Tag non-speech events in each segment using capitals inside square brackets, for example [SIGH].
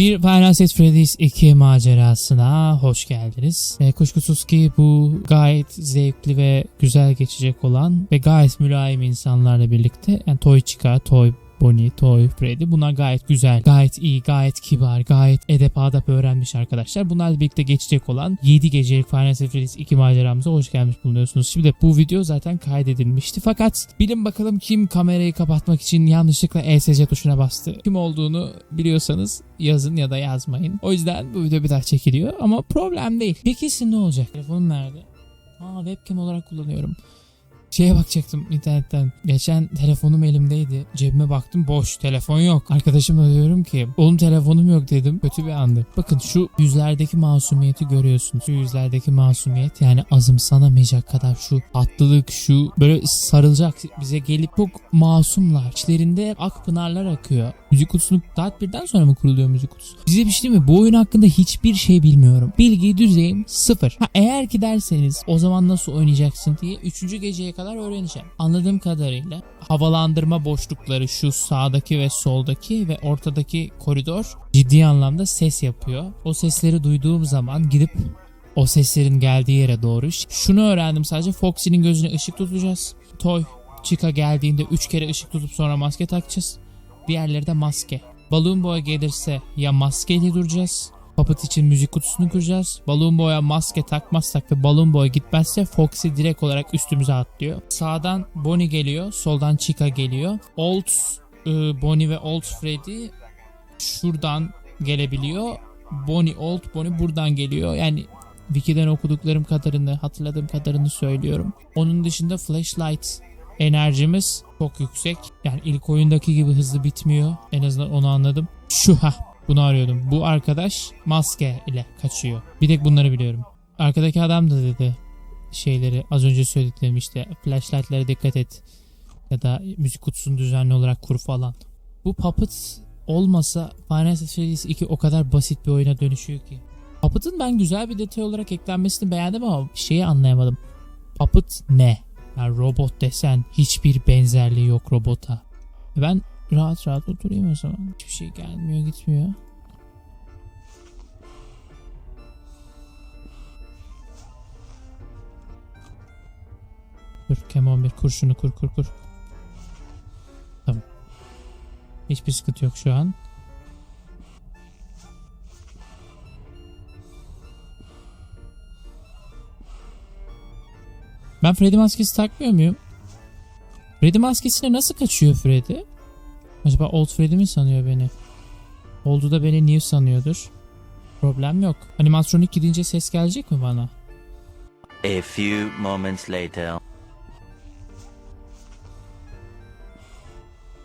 Bir Final Fantasy Freddy's 2 macerasına hoş geldiniz. E, kuşkusuz ki bu gayet zevkli ve güzel geçecek olan ve gayet mülayim insanlarla birlikte yani Toy Chica, Toy Bonnie, Toy, Freddy bunlar gayet güzel, gayet iyi, gayet kibar, gayet edep adap öğrenmiş arkadaşlar. Bunlarla birlikte geçecek olan 7 gecelik Final Freddy's 2 maceramıza hoş gelmiş bulunuyorsunuz. Şimdi bu video zaten kaydedilmişti fakat bilin bakalım kim kamerayı kapatmak için yanlışlıkla ESC tuşuna bastı. Kim olduğunu biliyorsanız yazın ya da yazmayın. O yüzden bu video bir daha çekiliyor ama problem değil. Peki sizin ne olacak? Telefonum nerede? Aa webcam olarak kullanıyorum. Şeye bakacaktım internetten. Geçen telefonum elimdeydi. Cebime baktım boş. Telefon yok. Arkadaşımla diyorum ki oğlum telefonum yok dedim. Kötü bir andı. Bakın şu yüzlerdeki masumiyeti görüyorsunuz. Şu yüzlerdeki masumiyet yani azımsanamayacak kadar şu tatlılık şu böyle sarılacak bize gelip çok masumlar. İçlerinde ak pınarlar akıyor. Müzik kutusunu saat birden sonra mı kuruluyor müzik kutusu? Size bir şey diyeyim mi? Bu oyun hakkında hiçbir şey bilmiyorum. Bilgi düzeyim sıfır. Ha, eğer ki derseniz o zaman nasıl oynayacaksın diye 3. geceye kadar öğreneceğim. Anladığım kadarıyla havalandırma boşlukları şu sağdaki ve soldaki ve ortadaki koridor ciddi anlamda ses yapıyor. O sesleri duyduğum zaman gidip o seslerin geldiği yere doğru. Şunu öğrendim sadece Foxy'nin gözüne ışık tutacağız. Toy Chica geldiğinde 3 kere ışık tutup sonra maske takacağız. Diğerleri de maske. Balloon Boy gelirse ya maskeyle duracağız. Puppet için müzik kutusunu kuracağız. Balloon Boy'a maske takmazsak ve Balloon Boy gitmezse Foxy direkt olarak üstümüze atlıyor. Sağdan Bonnie geliyor. Soldan Chica geliyor. Old e, Bonnie ve Old Freddy şuradan gelebiliyor. Bonnie, Old Bonnie buradan geliyor. Yani Wiki'den okuduklarım kadarını, hatırladığım kadarını söylüyorum. Onun dışında Flashlight enerjimiz çok yüksek. Yani ilk oyundaki gibi hızlı bitmiyor. En azından onu anladım. Şu ha bunu arıyordum. Bu arkadaş maske ile kaçıyor. Bir tek bunları biliyorum. Arkadaki adam da dedi şeyleri az önce söylediklerim işte flashlightlere dikkat et ya da müzik kutusunu düzenli olarak kur falan. Bu Puppet olmasa Final Fantasy Freddy's 2 o kadar basit bir oyuna dönüşüyor ki. Puppet'ın ben güzel bir detay olarak eklenmesini beğendim ama şeyi anlayamadım. Puppet ne? Yani robot desen hiçbir benzerliği yok robota. Ben rahat rahat oturayım o zaman. Hiçbir şey gelmiyor gitmiyor. Dur Kemon bir kurşunu kur kur kur. Tamam. Hiçbir sıkıntı yok şu an. Ben Freddy maskesi takmıyor muyum? Freddy maskesine nasıl kaçıyor Freddy? Acaba Old Freddy mi sanıyor beni? Old'u da beni New sanıyordur. Problem yok. Animatronik gidince ses gelecek mi bana? A few moments later.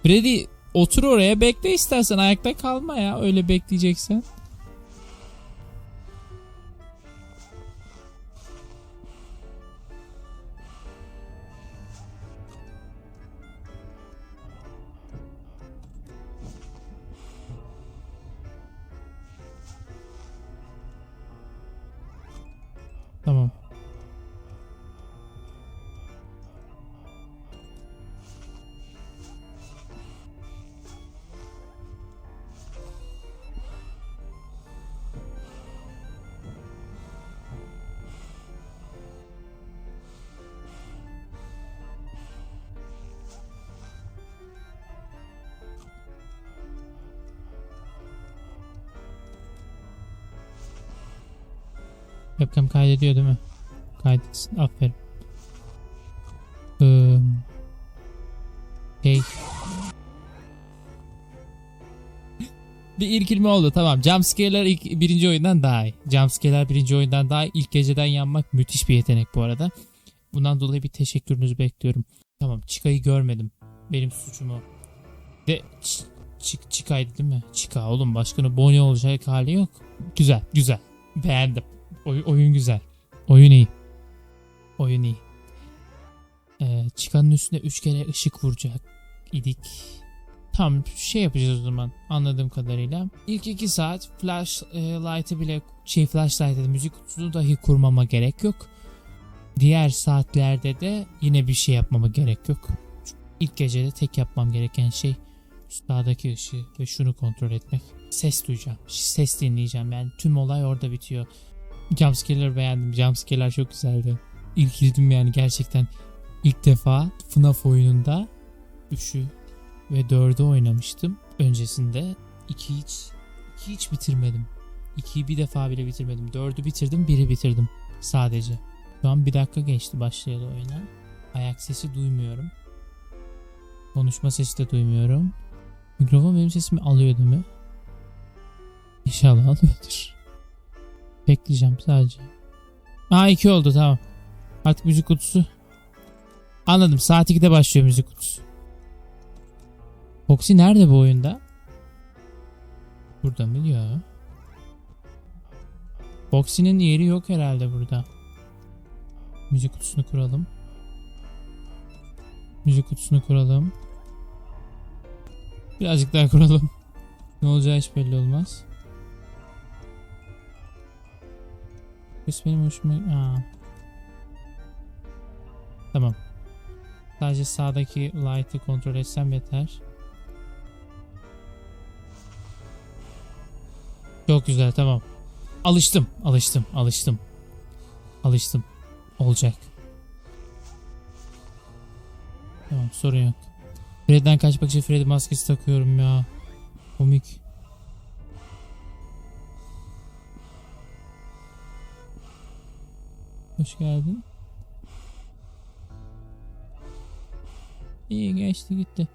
Freddy otur oraya bekle istersen ayakta kalma ya öyle bekleyeceksen. Tamam. Webcam kaydediyor değil mi? Kaydetsin. Aferin. Ee, şey. Bir irkilme oldu tamam. Jumpscare'lar ilk birinci oyundan daha iyi. Jumpscare'lar birinci oyundan daha iyi. İlk geceden yanmak müthiş bir yetenek bu arada. Bundan dolayı bir teşekkürünüzü bekliyorum. Tamam Chica'yı görmedim. Benim suçum o. De Ç- Ç- Chica'ydı değil mi? Chica oğlum başkanı Bonnie olacak hali yok. Güzel güzel. Beğendim. Oy- oyun güzel. Oyun iyi. Oyun iyi. Ee, çıkanın üstüne 3 kere ışık vuracak idik. Tam şey yapacağız o zaman anladığım kadarıyla. İlk 2 saat flash e, light'ı bile şey flashlight dedim müzik kutusunu dahi kurmama gerek yok. Diğer saatlerde de yine bir şey yapmama gerek yok. İlk gecede tek yapmam gereken şey sağdaki ışığı ve şunu kontrol etmek. ses duyacağım. Ses dinleyeceğim yani tüm olay orada bitiyor. Jumpscare'ları beğendim. Jumpscare'lar çok güzeldi. İlkildim yani gerçekten. İlk defa FNAF oyununda 3'ü ve 4'ü oynamıştım. Öncesinde 2 hiç 2 hiç bitirmedim. 2'yi bir defa bile bitirmedim. 4'ü bitirdim, 1'i bitirdim sadece. Şu an bir dakika geçti başlayalı oyuna. Ayak sesi duymuyorum. Konuşma sesi de duymuyorum. Mikrofon benim sesimi alıyor değil mi? İnşallah alıyordur. Bekleyeceğim sadece. Aa 2 oldu tamam. Artık müzik kutusu. Anladım saat 2'de başlıyor müzik kutusu. Foxy nerede bu oyunda? Burada mı ya? Foxy'nin yeri yok herhalde burada. Müzik kutusunu kuralım. Müzik kutusunu kuralım. Birazcık daha kuralım. Ne olacağı hiç belli olmaz. Ses benim hoşuma... Aa. Tamam. Sadece sağdaki light'ı kontrol etsem yeter. Çok güzel tamam. Alıştım, alıştım, alıştım. Alıştım. Olacak. Tamam sorun yok. Fred'den kaçmak için Freddy maskesi takıyorum ya. Komik. Hoş geldin. İyi geçti gitti.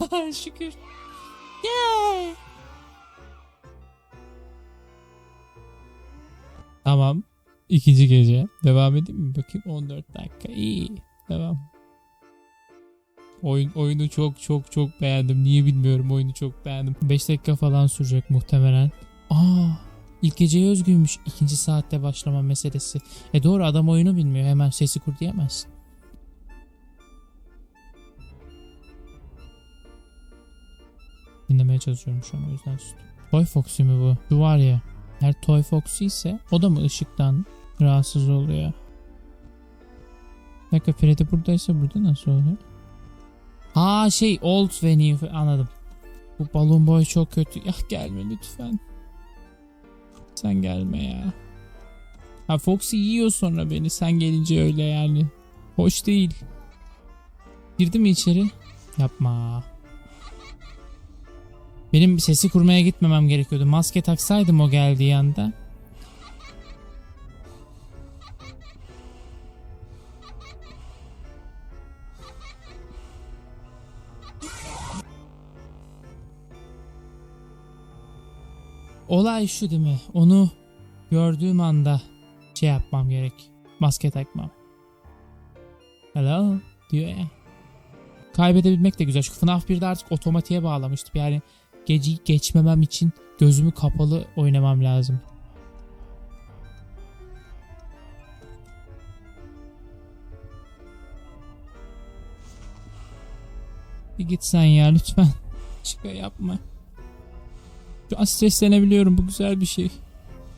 [LAUGHS] Şükür. Yay! Tamam. İkinci gece. Devam edeyim mi? Bakayım 14 dakika. İyi. Devam. Oyun, oyunu çok çok çok beğendim. Niye bilmiyorum oyunu çok beğendim. 5 dakika falan sürecek muhtemelen. Aa, ilk geceye özgüymüş. ikinci saatte başlama meselesi. E doğru adam oyunu bilmiyor. Hemen sesi kur diyemezsin. Dinlemeye çalışıyorum şu an o yüzden sustum. Toy Foxy mi bu? Şu var ya. Eğer Toy Foxy ise o da mı ışıktan rahatsız oluyor? Bir dakika Freddy buradaysa burada nasıl oluyor? Ha şey Old ve New anladım. Bu balon boy çok kötü. Ya gelme lütfen. Sen gelme ya. Ha Foxy yiyor sonra beni sen gelince öyle yani. Hoş değil. Girdi mi içeri? Yapma. Benim sesi kurmaya gitmemem gerekiyordu. Maske taksaydım o geldiği anda. Olay şu değil mi? Onu gördüğüm anda şey yapmam gerek. Maske takmam. Hello diyor ya. Kaybedebilmek de güzel. Şu FNAF 1'de artık otomatiğe bağlamıştım. Yani geceyi geçmemem için gözümü kapalı oynamam lazım. Bir git sen ya lütfen. Şaka yapma. An streslenebiliyorum. Bu güzel bir şey.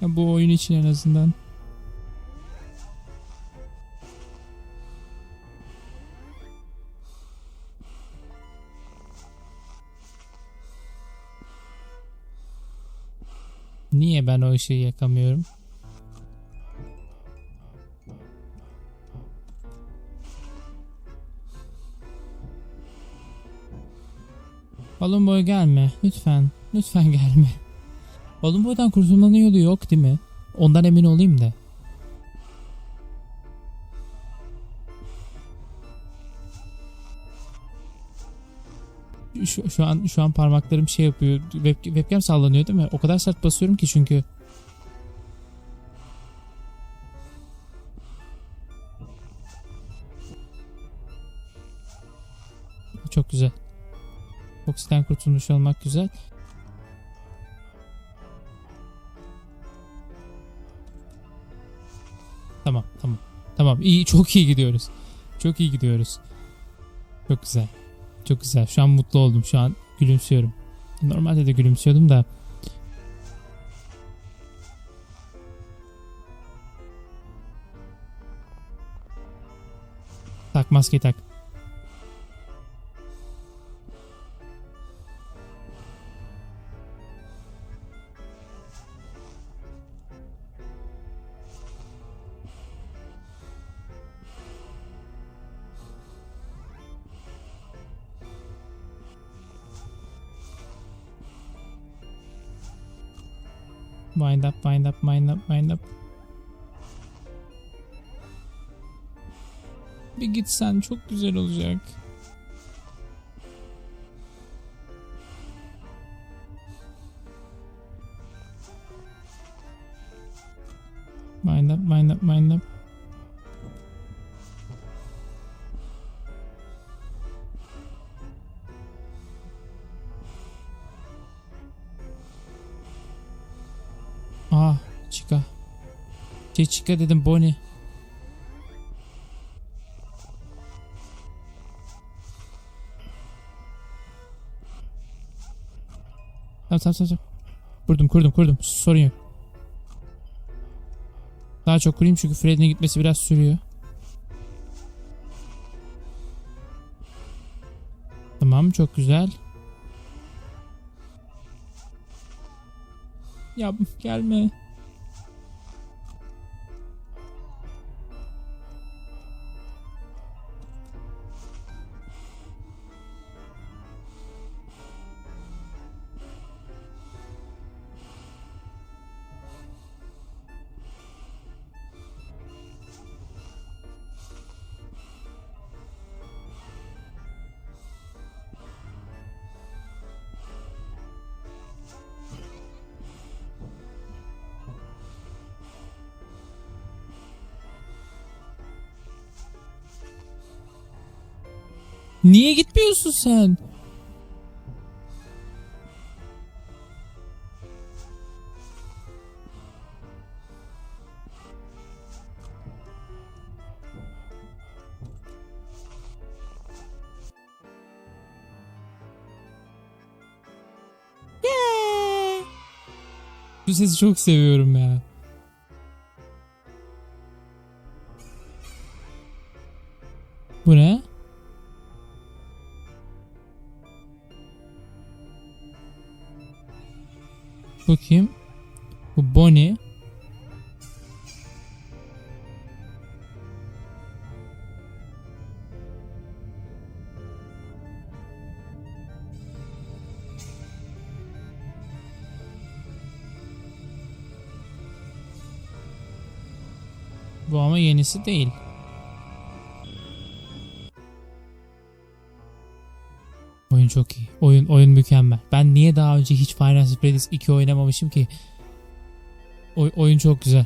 Ya bu oyun için en azından. Niye ben o ışığı yakamıyorum? Balon boy gelme. Lütfen. Lütfen [LAUGHS] gelme. Balon boydan kurtulmanın yolu yok değil mi? Ondan emin olayım da. Şu, şu an şu an parmaklarım şey yapıyor. Web, webcam sallanıyor değil mi? O kadar sert basıyorum ki çünkü. Çok güzel. Foxy'den kurtulmuş olmak güzel. Tamam, tamam. Tamam, iyi, çok iyi gidiyoruz. Çok iyi gidiyoruz. Çok güzel. Çok güzel. Şu an mutlu oldum. Şu an gülümsüyorum. Normalde de gülümsüyordum da. Tak maskeyi tak. Wind up, wind up, wind up, wind up. Bir gitsen çok güzel olacak. Şey Chica dedim Bonnie. Tamam tamam tamam. Kurdum kurdum kurdum. Sorun yok. Daha çok kurayım çünkü Fred'in gitmesi biraz sürüyor. Tamam çok güzel. Ya gelme. Niye gitmiyorsun sen? Bu sesi çok seviyorum ya. Bu ne? Kim? Bu Bonnie. Bu ama yenisi değil. Çok iyi. Oyun oyun mükemmel. Ben niye daha önce hiç Final Fantasy 2 oynamamışım ki? Oy- oyun çok güzel.